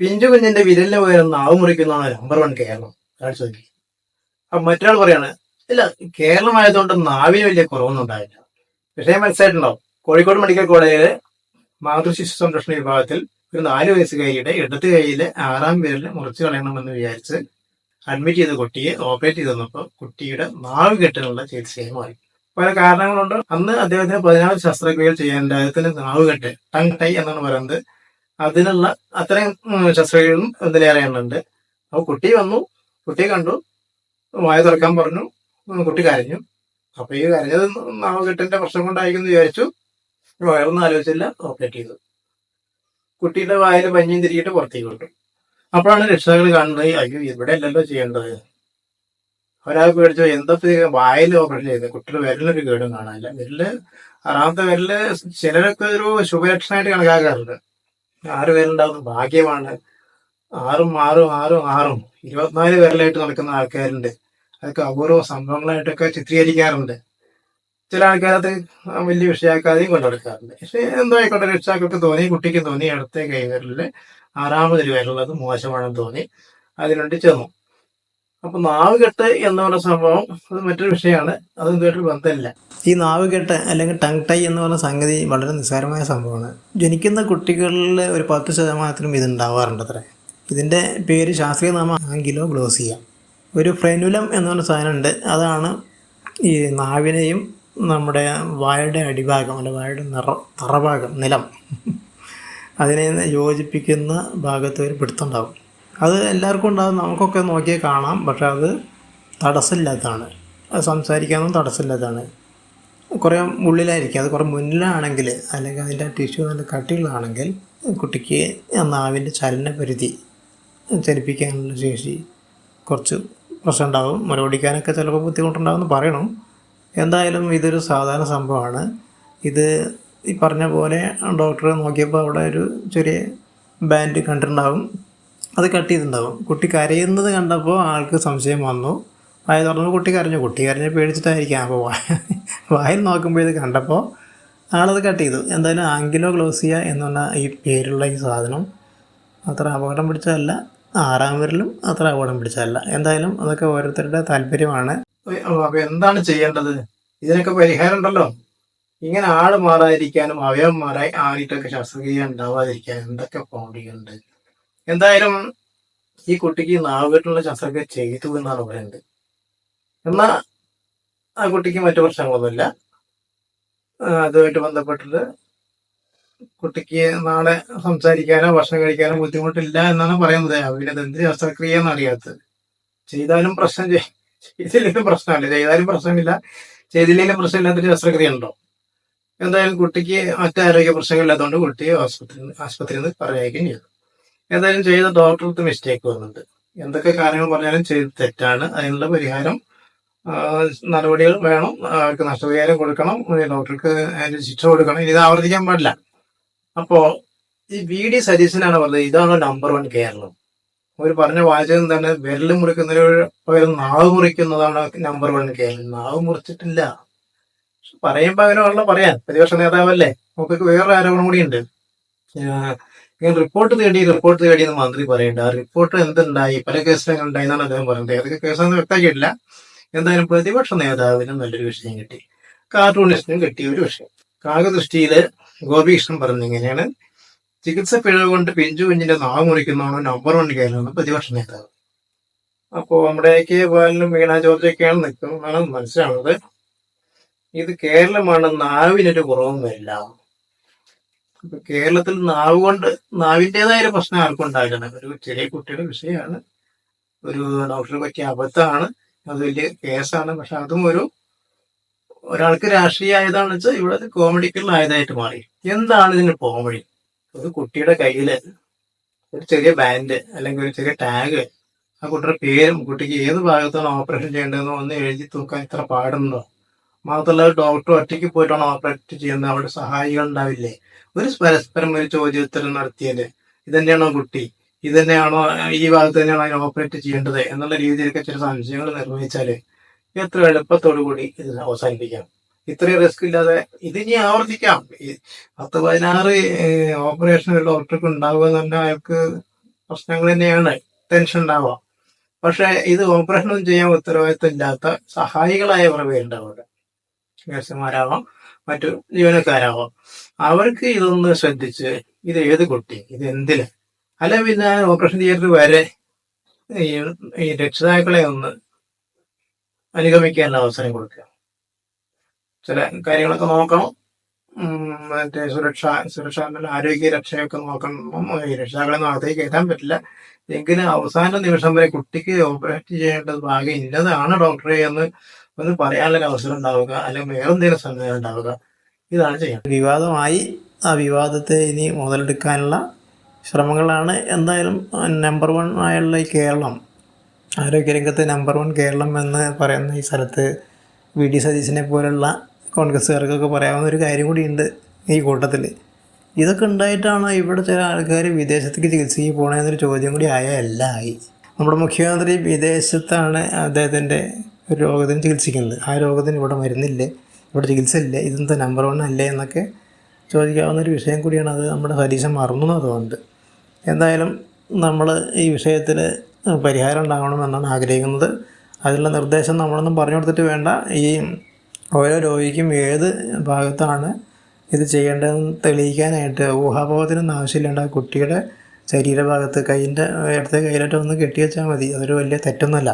പിഞ്ചു കുഞ്ഞിന്റെ വിരലിന് പകരം നാവ് മുറിക്കുന്നതാണ് നമ്പർ വൺ കേരളം. കാഴ്ചവെക്കി അപ്പൊ മറ്റൊരാൾ പറയാണ് ഇല്ല കേരളമായതുകൊണ്ട് നാവിന് വലിയ കുറവൊന്നും ഉണ്ടായില്ല. വിഷയം മനസ്സിലായിട്ടുണ്ടാവും കോഴിക്കോട് മെഡിക്കൽ കോളേജിലെ മാതൃശിശു സംരക്ഷണ വിഭാഗത്തിൽ ഒരു നാല് വയസ്സുകാരിയുടെ ഇടത് കൈയിലെ ആറാം വിരൽ മുറിച്ചു കളയണമെന്ന് വിചാരിച്ച് അഡ്മിറ്റ് ചെയ്ത കുട്ടിയെ ഓപ്പറേറ്റ് ചെയ്ത് തന്നപ്പോൾ കുട്ടിയുടെ നാവ് കെട്ടിനുള്ള ചികിത്സയായി മാറി. പല കാരണങ്ങളുണ്ട്. അന്ന് അദ്ദേഹത്തിന് പതിനാറ് ശസ്ത്രക്രിയകൾ ചെയ്യാൻ അദ്ദേഹത്തിന് നാവ് കെട്ട് ടങ് ടൈ എന്നാണ് പറയുന്നത്. അതിനുള്ള ഉം, ശസ്ത്രക്രിയകളും ഇതിലേറെ എണ്ണുണ്ട് അപ്പോൾ കുട്ടി വന്നു കുട്ടിയെ കണ്ടു വായ തുറക്കാൻ പറഞ്ഞു കുട്ടി കരഞ്ഞു. അപ്പൊ ഈ കരഞ്ഞത് നാവുകെട്ടിന്റെ പ്രശ്നം കൊണ്ടായിരിക്കും വിചാരിച്ചു. വയറൊന്നും ആലോചിച്ചില്ല ഓപ്പറേറ്റ് ചെയ്തു. കുട്ടിയുടെ വായിൽ പഞ്ഞിയും തിരികിട്ട് പുറത്തേക്ക് കൊണ്ടു അപ്പോഴാണ് രക്ഷിതാക്കൾ കാണുന്നത് അയ്യോ ഇവിടെ അല്ലല്ലോ ചെയ്യേണ്ടത്. ഒരാൾ പേടിച്ചോ എന്താ വായിൽ ഓപ്പറേഷൻ ചെയ്തത് കുട്ടിയുടെ വിരലൊരു കേടും കാണാനില്ല. വിരൽ ആറാമത്തെ വിരൽ ചിലരൊക്കെ ഒരു ശുഭലക്ഷണമായിട്ട് കണക്കാക്കാറുണ്ട്. ആറ് പേരുണ്ടാവുന്ന ഭാഗ്യമാണ്. ആറും ആറും ആറും ആറും. ഇരുപത്തിനാല് പേരിലായിട്ട് നടക്കുന്ന ആൾക്കാരുണ്ട്. അതൊക്കെ അപൂർവ സംഭവങ്ങളായിട്ടൊക്കെ ചിത്രീകരിക്കാറുണ്ട്. ചില ആൾക്കാരത് വലിയ വിഷയമാക്കാതെയും കൊണ്ടെടുക്കാറുണ്ട് പക്ഷേ എന്തോ ആയിക്കോട്ടെ രക്ഷിതാക്കൾക്ക് തോന്നി കുട്ടിക്ക് തോന്നി അടുത്ത കൈവരലിൽ ആറാമതൊരു വരലുള്ളത് മോശമാണെന്ന് തോന്നി. അതിനുവേണ്ടി ചെന്നു. അപ്പൊ നാവുകെട്ട് എന്ന് പറഞ്ഞ സംഭവം അത് മറ്റൊരു വിഷയമാണ്. അത് ഇതുമായിട്ട് ബന്ധമില്ല. ഈ നാവുകെട്ട് അല്ലെങ്കിൽ ടങ് ടൈ എന്ന് പറഞ്ഞ സംഗതി വളരെ നിസ്സാരമായ സംഭവമാണ്. ജനിക്കുന്ന കുട്ടികളിൽ ഒരു പത്ത് ശതമാനത്തിനും ഇത് ഉണ്ടാവാറുണ്ട് ഇതിന്റെ പേര് ശാസ്ത്രീയ നാമം ആങ്കിലോ ഗ്ലോസിയ ഒരു ഫ്രെനുലം എന്ന് പറഞ്ഞ സാധനമുണ്ട് അതാണ് ഈ നാവിനെയും നമ്മുടെ വായുടെ അടിഭാഗം അല്ല വായുടെ നിറ തറഭാഗം നിലം അതിനെ യോജിപ്പിക്കുന്ന ഭാഗത്ത് ഒരു പിടുത്തുണ്ടാവും അത് എല്ലാവർക്കും ഉണ്ടാകും നമുക്കൊക്കെ നോക്കിയാൽ കാണാം. പക്ഷെ അത് തടസ്സമില്ലാത്തതാണ്. അത് സംസാരിക്കാനൊന്നും തടസ്സമില്ലാത്തതാണ്. കുറേ ഉള്ളിലായിരിക്കും. അത് കുറേ മുന്നിലാണെങ്കിൽ അല്ലെങ്കിൽ അതിന്റെ ടിഷ്യൂ നല്ല കട്ടിയുള്ളതാണെങ്കിൽ കുട്ടിക്ക് ആ നാവിന്റെ ചലനപരിധി ചലിപ്പിക്കാനുള്ള ശേഷി കുറച്ച് പ്രശ്നം ഉണ്ടാകും മുലകുടിക്കാനൊക്കെ ചിലപ്പോൾ ബുദ്ധിമുട്ടുണ്ടാകുമെന്ന് പറയണം. എന്തായാലും ഇതൊരു സാധാരണ സംഭവമാണ്. ഇത് ഈ പറഞ്ഞ പോലെ ഡോക്ടറെ നോക്കിയപ്പോൾ അവിടെ ഒരു ചെറിയ ബാൻഡ് കണ്ടിട്ടുണ്ടാകും അത് കട്ട് ചെയ്തിട്ടുണ്ടാവും. കുട്ടി കരയുന്നത് കണ്ടപ്പോൾ ആൾക്ക് സംശയം വന്നു. വായ തുറന്നപ്പോൾ കുട്ടി കരഞ്ഞു. കുട്ടി കരഞ്ഞ് പേടിച്ചിട്ടായിരിക്കാം അപ്പോൾ വായ വായിൽ നോക്കുമ്പോൾ ഇത് കണ്ടപ്പോൾ ആളത് കട്ട് ചെയ്തു. എന്തായാലും ആങ്കിലോ ഗ്ലോസിയ എന്നുള്ള ഈ പേരുള്ള ഈ സാധനം അത്ര അപകടം പിടിച്ചതല്ല. ആറാം വരലും അത്ര അപകടം പിടിച്ചതല്ല. എന്തായാലും അതൊക്കെ ഓരോരുത്തരുടെ താല്പര്യമാണ്. അപ്പോൾ എന്താണ് ചെയ്യേണ്ടത്? ഇതിനൊക്കെ പരിഹാരം ഉണ്ടല്ലോ. ഇങ്ങനെ ആൾ മാറാതിരിക്കാനും അവയവം മാറായി ആയിട്ടൊക്കെ ശസ്ത്രക്രിയ ഉണ്ടാവാതിരിക്കാനും എന്തൊക്കെ പോണ്ടിയുണ്ട് എന്തായാലും ഈ കുട്ടിക്ക് നാവുകെട്ടുള്ള ശസ്ത്രക്രിയ ചെയ്തു എന്നാണ് പറയുന്നത്. എന്നാ ആ കുട്ടിക്ക് മറ്റു പ്രശ്നങ്ങളൊന്നുമില്ല. അതുമായിട്ട് ബന്ധപ്പെട്ടിട്ട് കുട്ടിക്ക് നാളെ സംസാരിക്കാനോ ഭക്ഷണം കഴിക്കാനോ ബുദ്ധിമുട്ടില്ല എന്നാണ് പറയുന്നത്. അവരുടെ എന്ത് ശസ്ത്രക്രിയ എന്ന് അറിയാത്തത്. ചെയ്താലും പ്രശ്നം ചെയ്- ചെയ്തില്ലെങ്കിലും പ്രശ്നമില്ല. ചെയ്താലും പ്രശ്നമില്ല. ചെയ്തില്ലെങ്കിലും പ്രശ്നമില്ലാത്തൊരു ശസ്ത്രക്രിയ ഉണ്ടോ? എന്തായാലും കുട്ടിക്ക് മറ്റാരോഗ്യ പ്രശ്നങ്ങളില്ലാത്തതുകൊണ്ട് കുട്ടിയെ ആശുപത്രി ആശുപത്രിയിൽ നിന്ന് പറയുകയും ചെയ്തു എന്തായാലും ചെയ്ത ഡോക്ടർക്ക് മിസ്റ്റേക്ക് വന്നിട്ടുണ്ട് എന്തൊക്കെ കാര്യങ്ങൾ പറഞ്ഞാലും ചെയ്ത് തെറ്റാണ്. അതിനുള്ള പരിഹാരം നടപടികൾ വേണം. അവർക്ക് നഷ്ടപരിഹാരം കൊടുക്കണം. ഡോക്ടർക്ക് അതിന് ശിക്ഷ കൊടുക്കണം. ഇനി ഇത് ആവർത്തിക്കാൻ പാടില്ല. അപ്പോ ഈ വി ഡി സതീശനാണ് പറഞ്ഞത്. ഇതാണ് നമ്പർ വൺ കേരളം. അവർ പറഞ്ഞ വാചകം തന്നെ വിരൽ മുറിക്കുന്നതിന് പകരം നാവ് മുറിക്കുന്നതാണ് നമ്പർ വൺ കേരളം. നാവ് മുറിച്ചിട്ടില്ല. പറയുമ്പോൾ അങ്ങനെ ഉള്ള പറയാൻ പ്രതിപക്ഷ നേതാവല്ലേ? നമുക്ക് വേറൊരു ആരോപണം കൂടിയുണ്ട്. ഇങ്ങനെ റിപ്പോർട്ട് തേടി റിപ്പോർട്ട് തേടി എന്ന് മന്ത്രി പറയേണ്ട. റിപ്പോർട്ട് എന്തുണ്ടായി? പല കേസുകൾ ഉണ്ടായി എന്നാണ് അദ്ദേഹം പറയുന്നത്. ഏതൊക്കെ കേസാണെന്ന് വ്യക്തമാക്കിയിട്ടില്ല. എന്തായാലും പ്രതിപക്ഷ നേതാവിനും നല്ലൊരു വിഷയം കിട്ടി. കാർട്ടൂണിസ്റ്റിനും കിട്ടിയ ഒരു വിഷയം. കാകദൃഷ്ടിയിൽ ഗോപികൃഷ്ണൻ പറഞ്ഞിങ്ങനെയാണ് ചികിത്സ പിഴവ് കൊണ്ട് പിഞ്ചു കുഞ്ഞിന്റെ നാവ് മുറിക്കുന്നതാണ് നമ്പർ വൺ കേരളമാണ് പ്രതിപക്ഷ നേതാവ്. അപ്പോൾ നമ്മുടെ കെ ബാലനും വീണ ജോർജൊക്കെയാണ് നിൽക്കുന്നതാണ് മനസ്സിലാവുന്നത്. ഇത് കേരളമാണ് നാവിനൊരു കുറവും വരില്ല. കേരളത്തിൽ നാവ് കൊണ്ട് നാവിന്റെതായ ഒരു പ്രശ്നം ആർക്കും ഉണ്ടാകണം ഒരു ചെറിയ കുട്ടിയുടെ വിഷയമാണ്. ഒരു ഡോക്ടറെ പറ്റിയ അബദ്ധമാണ്. അത് വലിയ കേസാണ്. പക്ഷെ അതും ഒരു ഒരാൾക്ക് രാഷ്ട്രീയ ആയതാണെന്ന് വെച്ചാൽ ഇവിടെ അത് കോമഡിക്കുള്ള ആയതായിട്ട് മാറി. എന്താണ് ഇതിന് കോമഡി? ഒരു കുട്ടിയുടെ കയ്യിൽ ഒരു ചെറിയ ബാൻഡ് അല്ലെങ്കിൽ ഒരു ചെറിയ ടാഗ് ആ കുട്ടിയുടെ പേരും കുട്ടിക്ക് ഏത് ഭാഗത്താണ് ഓപ്പറേഷൻ ചെയ്യേണ്ടതെന്നോ ഒന്ന് എഴുതി തൂക്കാൻ ഇത്ര പാടുണ്ടോ? മാത്രമല്ല ഡോക്ടർ ഒറ്റയ്ക്ക് പോയിട്ടാണ് ഓപ്പറേറ്റ് ചെയ്യുന്നത്? അവിടെ സഹായികൾ ഉണ്ടാവില്ലേ? ഒരു പരസ്പരം ഒരു ചോദ്യോത്തരം നടത്തിയത് ഇതന്നെയാണോ കുട്ടി? ഇത് തന്നെയാണോ ഈ ഭാഗത്ത് തന്നെയാണോ അതിനെ ഓപ്പറേറ്റ് ചെയ്യേണ്ടത് എന്നുള്ള രീതിയിലൊക്കെ ചില സംശയങ്ങൾ നിർവഹിച്ചാൽ എത്ര എളുപ്പത്തോടു കൂടി ഇത് അവസാനിപ്പിക്കാം. ഇത്രയും റിസ്ക് ഇല്ലാതെ ഇത് ഇനി ആവർത്തിക്കാം. പത്ത് പതിനാറ് ഓപ്പറേഷൻ ഡോക്ടർക്ക് ഉണ്ടാവുക എന്ന് പറഞ്ഞാൽ അയാൾക്ക് പ്രശ്നങ്ങൾ തന്നെയാണ്. ടെൻഷൻ ഉണ്ടാവുക പക്ഷെ ഇത് ഓപ്പറേഷനും ചെയ്യാൻ ഉത്തരവാദിത്വം ഇല്ലാത്ത സഹായികളായ കുറേ പേരുണ്ടാവുക നഴ്സുമാരാവാം മറ്റു ജീവനക്കാരാവാം. അവർക്ക് ഇതൊന്ന് ശ്രദ്ധിച്ച് ഇത് ഏത് കുട്ടി. ഇത് എന്തിൽ അല്ല പിന്നെ ഓപ്പറേഷൻ തിയേറ്റർ വരെ ഈ രക്ഷിതാക്കളെ ഒന്ന് അനുഗമിക്കാനുള്ള അവസരം കൊടുക്കുക. ചില കാര്യങ്ങളൊക്കെ നോക്കണം. മറ്റേ സുരക്ഷ സുരക്ഷ ആരോഗ്യ രക്ഷയൊക്കെ നോക്കണം. ഈ രക്ഷിതാക്കളെ നാളത്തേക്ക് കയറ്റാൻ പറ്റില്ല. എങ്കിലും അവസാന നിമിഷം വരെ കുട്ടിക്ക് ഓപ്പറേറ്റ് ചെയ്യേണ്ടത് ഭാഗ്യം ഇന്നതാണ് ഡോക്ടറെ എന്ന് ഒന്ന് പറയാനുള്ള അവസരം ഉണ്ടാവുക അല്ലെങ്കിൽ വേറെ എന്തെങ്കിലും സമയം ഉണ്ടാവുക ഇതാണ് ചെയ്യുന്നത് വിവാദമായി ആ വിവാദത്തെ ഇനി മുതലെടുക്കാനുള്ള ശ്രമങ്ങളാണ് എന്തായാലും നമ്പർ വൺ ആയുള്ള ഈ കേരളം ആരോഗ്യരംഗത്തെ നമ്പർ വൺ കേരളം എന്ന് പറയുന്ന ഈ സ്ഥലത്ത് വി. ഡി. സതീശനെ പോലുള്ള കോൺഗ്രസ്സുകാർക്കൊക്കെ പറയാവുന്ന ഒരു കാര്യം കൂടിയുണ്ട് ഈ കൂട്ടത്തിൽ ഇതൊക്കെ ഉണ്ടായിട്ടാണ് ഇവിടെ ചില ആൾക്കാർ വിദേശത്തേക്ക് ചികിത്സയ്ക്ക് പോകണമെന്നൊരു ചോദ്യം കൂടി ആയ എല്ലാം ആയി നമ്മുടെ മുഖ്യമന്ത്രി വിദേശത്താണ് അദ്ദേഹത്തിന്റെ ഒരു രോഗത്തിന് ചികിത്സിക്കുന്നത്. ആ രോഗത്തിന് ഇവിടെ മരുന്നില്ലേ? ഇവിടെ ചികിത്സ ഇല്ലേ ഇതെന്താ നമ്പർ വൺ അല്ലേ എന്നൊക്കെ ചോദിക്കാവുന്ന ഒരു വിഷയം കൂടിയാണ് അത് നമ്മുടെ സതീശൻ മറന്നു എന്തായാലും നമ്മൾ ഈ വിഷയത്തിൽ പരിഹാരം ഉണ്ടാകണമെന്നാണ് ആഗ്രഹിക്കുന്നത്. അതിനുള്ള നിർദ്ദേശം നമ്മളൊന്നും പറഞ്ഞു കൊടുത്തിട്ട് വേണ്ട. ഈ ഓരോ രോഗിക്കും ഏത് ഭാഗത്താണ് ഇത് ചെയ്യേണ്ടതെന്ന് തെളിയിക്കാനായിട്ട് ഊഹാപോഹത്തിനൊന്നും ആവശ്യമില്ലാണ്ട് ആ കുട്ടിയുടെ ശരീരഭാഗത്ത് കൈയിന്റെ ഇടത്തെ കയ്യിലായിട്ട് ഒന്ന് കെട്ടി വെച്ചാൽ മതി. അതൊരു വലിയ തെറ്റൊന്നുമല്ല.